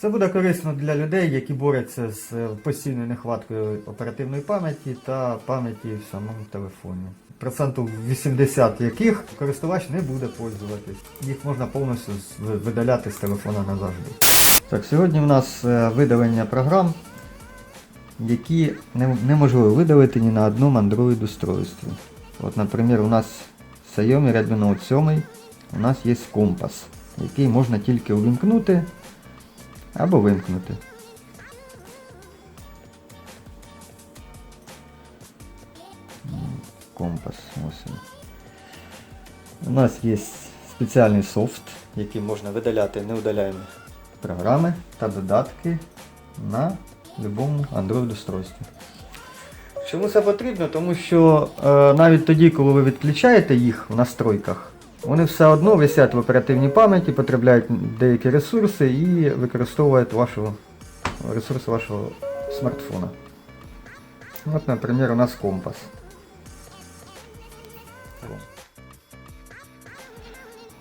Це буде корисно для людей, які борються з е, постійною нехваткою оперативної пам'яті та пам'яті в самому телефоні. Проценту 80 яких користувач не буде пользуватись. Їх можна повністю видаляти з телефона назавжди. Так, сьогодні в нас е, видалення програм, які неможливо видалити ні на одному Android устройстві. От, наприклад, у нас Xiaomi Redmi Note 7 у нас є компас, який можна тільки увімкнути або вимкнути. Компас. Ось. У нас є спеціальний софт, який можна видаляти неудаляємі програми та додатки на будь-якому Android устройстві. Чому це потрібно? Тому що е, навіть тоді, коли ви відключаєте їх в настройках, вони все одно висять в оперативній пам'яті, потребляють деякі ресурси і використовують вашу, ресурси вашого смартфона. От, наприклад, у нас компас.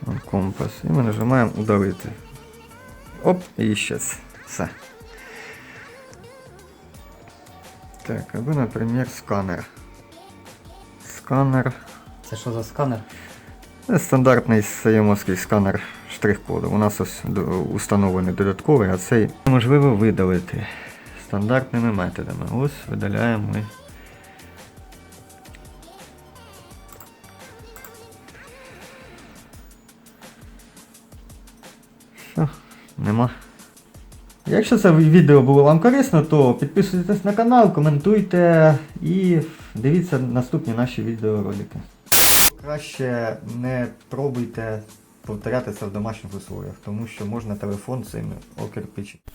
О, Компас. І ми нажимаємо удалити. Оп, і щас. Все. Так, або, наприклад, сканер. Сканер. Це що за сканер? Стандартний сайомовський сканер штрих-коду. У нас ось установлений додатковий, а цей можливо видалити стандартними методами. Ось видаляємо ми. Все, нема. Якщо це відео було вам корисно, то підписуйтесь на канал, коментуйте і дивіться наступні наші відеоролики. Краще не пробуйте повторятися в домашніх условиях, тому що можна телефон цим окирпичити.